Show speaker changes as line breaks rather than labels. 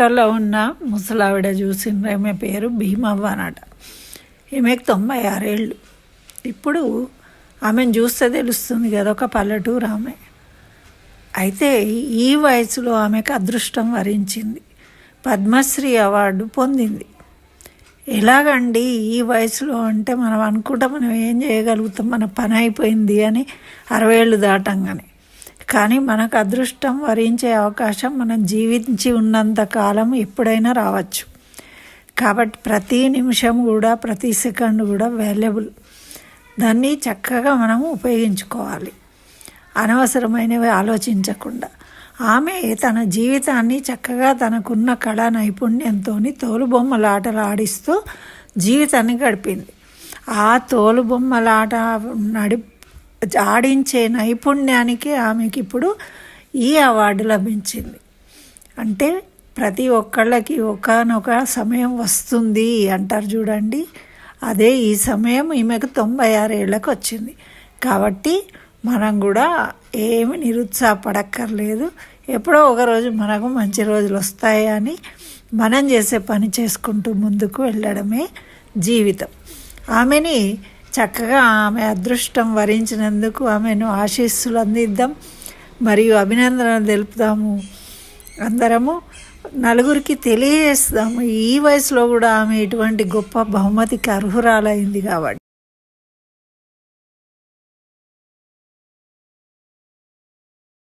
ఫోటోలో ఉన్న ముసలావిడ చూసింది ఆమె పేరు భీమవ్వ అనట ఈమెకు తొంభై ఆరేళ్ళు. ఇప్పుడు ఆమెను చూస్తే తెలుస్తుంది కదా ఒక పల్లెటూరు ఆమె. అయితే ఈ వయసులో ఆమెకు అదృష్టం వరించింది. పద్మశ్రీ అవార్డు పొందింది. ఎలాగండి ఈ వయసులో అంటే మనం అనుకుంటాం మనం ఏం చేయగలుగుతాం మన పని అయిపోయింది అని అరవై ఏళ్ళు దాటంగానే. కానీ మనకు అదృష్టం వరించే అవకాశం మనం జీవించి ఉన్నంత కాలం ఎప్పుడైనా రావచ్చు. కాబట్టి ప్రతి నిమిషం కూడా ప్రతి సెకండ్ కూడా వాల్యుబుల్ దాన్ని చక్కగా మనము ఉపయోగించుకోవాలి. అనవసరమైనవి ఆలోచించకుండా. ఆమె తన జీవితాన్ని చక్కగా తనకున్న కళా నైపుణ్యంతో తోలుబొమ్మలాటలు ఆడిస్తూ జీవితాన్ని గడిపింది. ఆ తోలుబొమ్మలాట నడి ఆడించే నైపుణ్యానికి ఆమెకి ఇప్పుడు ఈ అవార్డు లభించింది. అంటే ప్రతి ఒక్కళ్ళకి ఒకనొక సమయం వస్తుంది అంటారు చూడండి. అదే ఈ సమయం ఈమెకు తొంభై ఆరేళ్ళకి వచ్చింది కాబట్టి మనం కూడా ఏమి నిరుత్సాహపడక్కర్లేదు. ఎప్పుడో ఒకరోజు మనకు మంచి రోజులు వస్తాయి అని మనం చేసే పని చేసుకుంటూ ముందుకు వెళ్ళడమే జీవితం. ఆమెని చక్కగా ఆమె అదృష్టం వరించినందుకు ఆమెను ఆశీస్సులు అందిద్దాం మరియు అభినందనలు తెలుపుదాము అందరము నలుగురికి తెలియజేస్తాము. ఈ వయసులో కూడా ఆమె ఇటువంటి గొప్ప బహుమతికి అర్హురాలైంది కాబట్టి.